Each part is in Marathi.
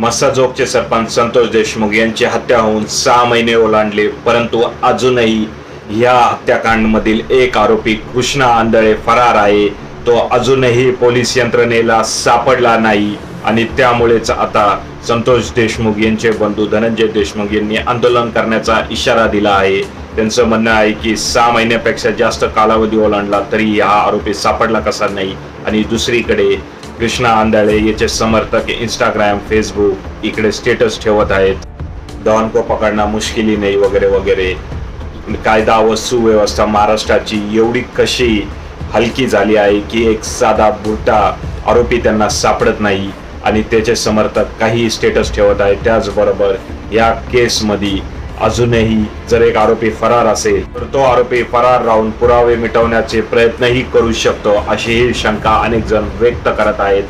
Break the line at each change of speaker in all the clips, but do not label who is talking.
मस्साजोगचे सरपंच संतोष देशमुख यांची हत्या होऊन सहा महिने ओलांडले परंतु अजूनही या हत्याकांडमधील एक आरोपी कृष्णा आंधळे फरार आहे. तो अजूनही पोलीस यंत्रणेला सापडला नाही आणि त्यामुळेच आता संतोष देशमुख यांचे बंधू धनंजय देशमुख यांनी आंदोलन करण्याचा इशारा दिला आहे. त्यांचं म्हणणं आहे की सहा महिन्यापेक्षा जास्त कालावधी ओलांडला तरी हा आरोपी सापडला कसा नाही आणि दुसरीकडे कृष्णा आंधळे याचे समर्थक इंस्टाग्राम फेसबुक इकडे स्टेटस ठेवत आहेत. डॉन को पकडणं मुश्किली नाही वगैरे वगैरे. कायदा व सुव्यवस्था महाराष्ट्राची एवढी कशी हलकी झाली आहे की एक साधा बुटा आरोपी त्यांना सापडत नाही आणि त्याचे समर्थक काही स्टेटस ठेवत आहे. त्याचबरोबर या केसमध्ये अजूनही जर एक आरोपी फरार असेल तर तो आरोपी फरार राहून पुरावे मिटवण्याचे प्रयत्नही करू शकतो अशीही शंका अनेक जण व्यक्त करत आहेत.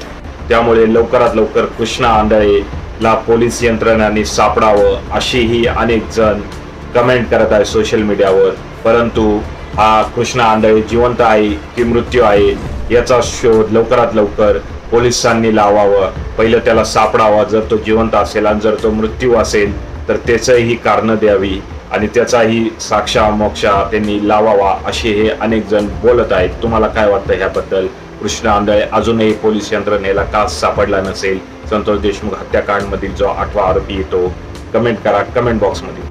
त्यामुळे लवकरात लवकर कृष्णा आंधळेला पोलीस यंत्रणांनी सापडावं अशीही अनेक जण कमेंट करत आहे सोशल मीडियावर परंतु हा कृष्णा आंधळे जिवंत आहे की मृत्यू आहे याचा शोध लवकरात लवकर पोलिसांनी लावावं. पहिलं त्याला सापडावा जर तो जिवंत असेल आणि जर तो मृत्यू असेल तर त्याचंही कारणं द्यावी आणि त्याचाही साक्षा मोक्षा त्यांनी लावावा असे हे अनेक जण बोलत आहेत. तुम्हाला काय वाटतं ह्याबद्दल? कृष्ण आंधळे अजूनही पोलीस यंत्रणेला का सापडला नसेल? संतोष देशमुख हत्याकांडमधील जो आठवा आरोपी येतो कमेंट करा कमेंट बॉक्समध्ये